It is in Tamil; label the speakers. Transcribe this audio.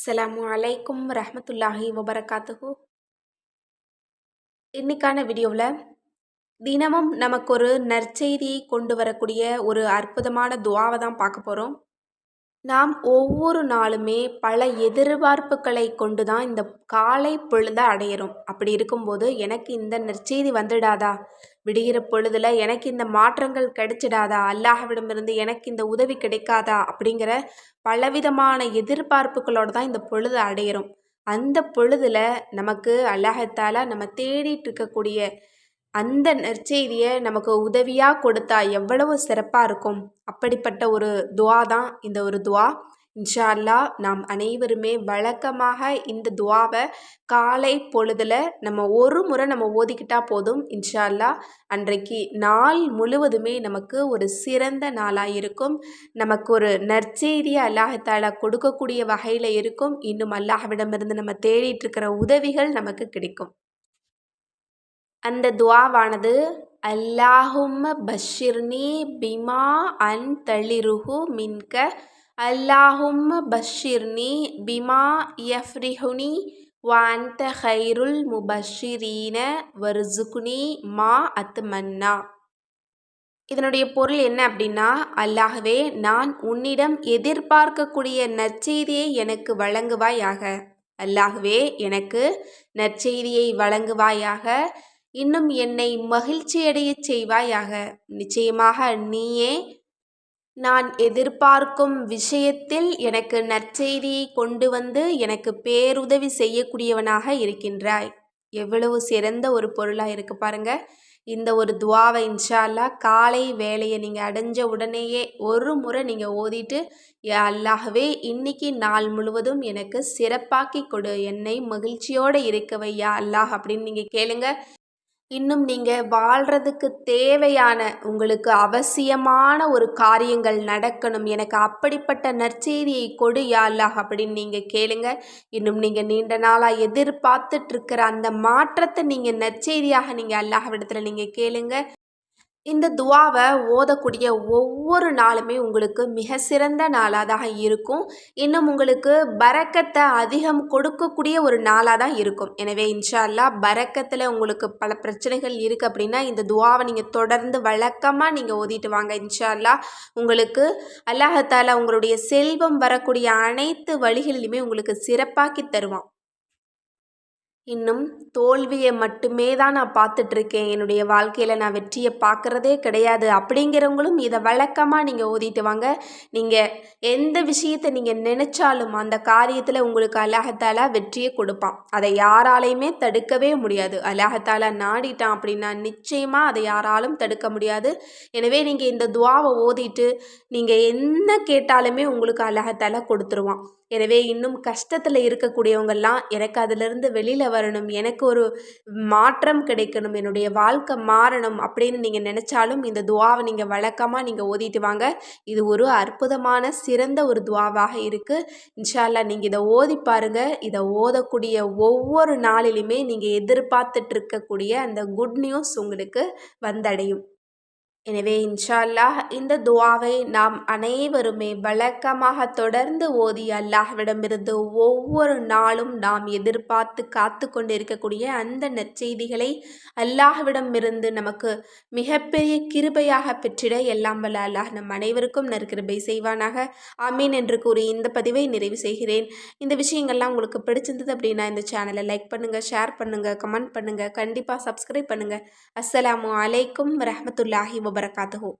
Speaker 1: அஸ்ஸலாமு அலைக்கும் ரஹ்மத்துல்லாஹி வபரகாத்துஹு இன்னைக்கான வீடியோவில் தினமும் நமக்கு ஒரு நற்செய்தியை கொண்டு வரக்கூடிய ஒரு அற்புதமான துவாவை தான் பார்க்க போகிறோம் நாம் ஒவ்வொரு நாளுமே பல எதிர்பார்ப்புகளை கொண்டு தான் இந்த காலை பொழுதை அடையிறோம். அப்படி இருக்கும்போது எனக்கு இந்த நற்செய்தி வந்துடாதா? விடுகிற பொழுதில் எனக்கு இந்த மாற்றங்கள் கிடைச்சிடாதா? அல்லாஹ்விடமிருந்து எனக்கு இந்த உதவி கிடைக்காதா? அப்படிங்கிற பலவிதமான எதிர்பார்ப்புகளோடு தான் இந்த பொழுது அடையிறோம். அந்த பொழுதில் நமக்கு அல்லாஹத்தால நம்ம தேடிட்டு இருக்கக்கூடிய அந்த நற்செய்தியை நமக்கு உதவியாக கொடுத்தா எவ்வளவு சிறப்பாக இருக்கும்? அப்படிப்பட்ட ஒரு துவா தான் இந்த ஒரு துவா. இன்ஷா அல்லா நாம் அனைவருமே வழக்கமாக இந்த துவாவை காலை பொழுதில் நம்ம ஒரு முறை நம்ம ஓதிக்கிட்டால் போதும் இன்ஷா அல்லா அன்றைக்கு நாள் முழுவதுமே நமக்கு ஒரு சிறந்த நாளாக இருக்கும். நமக்கு ஒரு நற்செய்தியை அல்லாஹால கொடுக்கக்கூடிய வகையில் இருக்கும். இன்னும் அல்லாஹ்விடமிருந்து நம்ம தேடிட்டு இருக்கிற உதவிகள் நமக்கு கிடைக்கும். அந்த துவாவானது அல்லாஹும்ம பஷிர்னி பிமா அன் தளிருஹு மின்க அல்லாஹும்ம பஷிர்னி பிமா யஃப்ரிஹுனி வாந்த ஹைருல் முபஷிரீன வர்சுகுனி மா அத்மன்னா. இதனுடைய பொருள் என்ன அப்படின்னா அல்லாகவே நான் உன்னிடம் எதிர்பார்க்கக்கூடிய நற்செய்தியை எனக்கு வழங்குவாயாக. அல்லாகவே எனக்கு நற்செய்தியை வழங்குவாயாக. இன்னும் என்னை மகிழ்ச்சியடையச் செய்வாயாக. நிச்சயமாக நீயே நான் எதிர்பார்க்கும் விஷயத்தில் எனக்கு நற்செய்தியை கொண்டு வந்து எனக்கு பேருதவி செய்யக்கூடியவனாக இருக்கின்றாய். எவ்வளவு சிறந்த ஒரு பொருளாக இருக்கு பாருங்க. இந்த ஒரு துவாவை இன்ஷா காலை வேலையை நீங்கள் அடைஞ்ச உடனேயே ஒரு முறை நீங்கள் ஓதிட்டு அல்லாகவே இன்னைக்கு நாள் முழுவதும் எனக்கு சிறப்பாக்கி கொடு. என்னை மகிழ்ச்சியோடு இருக்கவையா அல்லாஹ் அப்படின்னு நீங்கள் கேளுங்க. இன்னும் நீங்கள் வாழ்கிறதுக்கு தேவையான உங்களுக்கு அவசியமான ஒரு காரியங்கள் நடக்கணும். எனக்கு அப்படிப்பட்ட நற்செய்தியை கொடு யாழ்லாஹ் அப்படின்னு நீங்கள் கேளுங்க. இன்னும் நீங்கள் நீண்ட நாளாக எதிர்பார்த்துட்ருக்கிற அந்த மாற்றத்தை நீங்கள் நற்செய்தியாக நீங்கள் அல்லாஹ்விடத்தில் நீங்கள் கேளுங்க. இந்த துவாவை ஓதக்கூடிய ஒவ்வொரு நாளுமே உங்களுக்கு மிக சிறந்த நாளாக தான் இருக்கும். இன்னும் உங்களுக்கு பறக்கத்தை அதிகம் கொடுக்கக்கூடிய ஒரு நாளாக தான் இருக்கும். எனவே இன்ஷால்லா பறக்கத்தில் உங்களுக்கு பல பிரச்சனைகள் இருக்குது அப்படின்னா இந்த துவாவை நீங்கள் தொடர்ந்து வழக்கமாக நீங்கள் ஓதிட்டு வாங்க. இன்ஷா அல்லா உங்களுக்கு அல்லாஹால உங்களுடைய செல்வம் வரக்கூடிய அனைத்து வழிகளிலுமே உங்களுக்கு சிறப்பாக்கி தருவான். இன்னும் தோல்வியை மட்டுமே தான் நான் பார்த்துட்ருக்கேன். என்னுடைய வாழ்க்கையில் நான் வெற்றியை பார்க்குறதே கிடையாது. அப்படிங்கிறவங்களும் இதை வழக்கமாக நீங்கள் ஓதிட்டு வாங்க. நீங்கள் எந்த விஷயத்தை நீங்கள் நினச்சாலும் அந்த காரியத்தில் உங்களுக்கு அல்லாஹத்தாலா வெற்றியை கொடுப்பான். அதை யாராலையுமே தடுக்கவே முடியாது. அல்லாஹத்தாலா நாடிட்டான் அப்படின்னா நிச்சயமாக அதை யாராலும் தடுக்க முடியாது. எனவே நீங்கள் இந்த துவாவை ஓதிட்டு நீங்கள் என்ன கேட்டாலுமே உங்களுக்கு அல்லாஹத்தாலா கொடுத்துருவான். எனவே இன்னும் கஷ்டத்தில் இருக்கக்கூடியவங்கெல்லாம் எனக்கு அதிலிருந்து வெளியில் வரணும் எனக்கு ஒரு மாற்றம் கிடைக்கணும் என்னுடைய வாழ்க்கை மாறணும் அப்படின்னு நீங்கள் நினச்சாலும் இந்த துவாவை நீங்கள் வழக்கமாக நீங்கள் ஓதிட்டு வாங்க. இது ஒரு அற்புதமான சிறந்த ஒரு துவாவாக இருக்குது இன்ஷால்லா நீங்கள் இதை ஓதி பாருங்கள் இதை ஓதக்கூடிய ஒவ்வொரு நாளிலுமே நீங்கள் எதிர்பார்த்துட்டு இருக்கக்கூடிய அந்த குட் நியூஸ் உங்களுக்கு வந்தடையும். எனவே இன்ஷா அல்லாஹ் இந்த துவாவை நாம் அனைவருமே வழக்கமாக தொடர்ந்து ஓதி அல்லாஹ்விடமிருந்து ஒவ்வொரு நாளும் நாம் எதிர்பார்த்து காத்து கொண்டிருக்கக்கூடிய அந்த நற்செய்திகளை அல்லாஹ்விடமிருந்து நமக்கு மிகப்பெரிய கிருபையாக பெற்றிட எல்லாம் வல்ல அல்லாஹ் நம் அனைவருக்கும் நற்கிருபை செய்வானாக. ஆமீன் என்று கூறி இந்த பதிவை நிறைவு செய்கிறேன். இந்த விஷயங்கள்லாம் உங்களுக்கு பிடிச்சிருந்தது அப்படின்னா இந்த சேனலை லைக் பண்ணுங்கள் ஷேர் பண்ணுங்கள் கமெண்ட் பண்ணுங்கள் கண்டிப்பாக சப்ஸ்கிரைப் பண்ணுங்கள் அஸ்ஸலாமு அலைக்கும் வரமத்துல்லாஹி வபரகாத்துஹூ